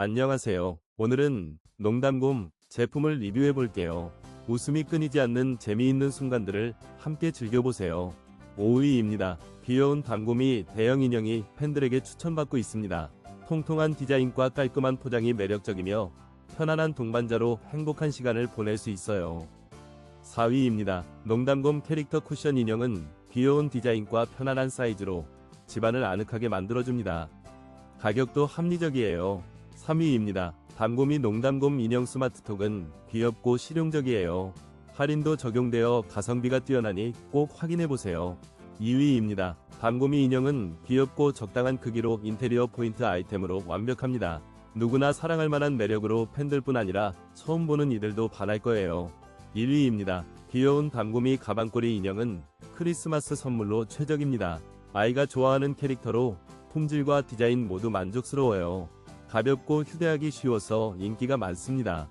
안녕하세요. 오늘은 농담곰 제품을 리뷰해 볼게요. 웃음이 끊이지 않는 재미있는 순간들을 함께 즐겨보세요. 5위입니다. 귀여운 담곰이 대형 인형이 팬들에게 추천받고 있습니다. 통통한 디자인과 깔끔한 포장이 매력적이며 편안한 동반자로 행복한 시간을 보낼 수 있어요. 4위입니다. 농담곰 캐릭터 쿠션 인형은 귀여운 디자인과 편안한 사이즈로 집안을 아늑하게 만들어줍니다. 가격도 합리적이에요. 3위입니다. 담곰이 농담곰 인형 스마트톡은 귀엽고 실용적이에요. 할인도 적용되어 가성비가 뛰어나니 꼭 확인해보세요. 2위입니다. 담곰이 인형은 귀엽고 적당한 크기로 인테리어 포인트 아이템으로 완벽합니다. 누구나 사랑할 만한 매력으로 팬들뿐 아니라 처음 보는 이들도 반할 거예요. 1위입니다. 귀여운 담곰이 가방꼬리 인형은 크리스마스 선물로 최적입니다. 아이가 좋아하는 캐릭터로 품질과 디자인 모두 만족스러워요. 가볍고 휴대하기 쉬워서 인기가 많습니다.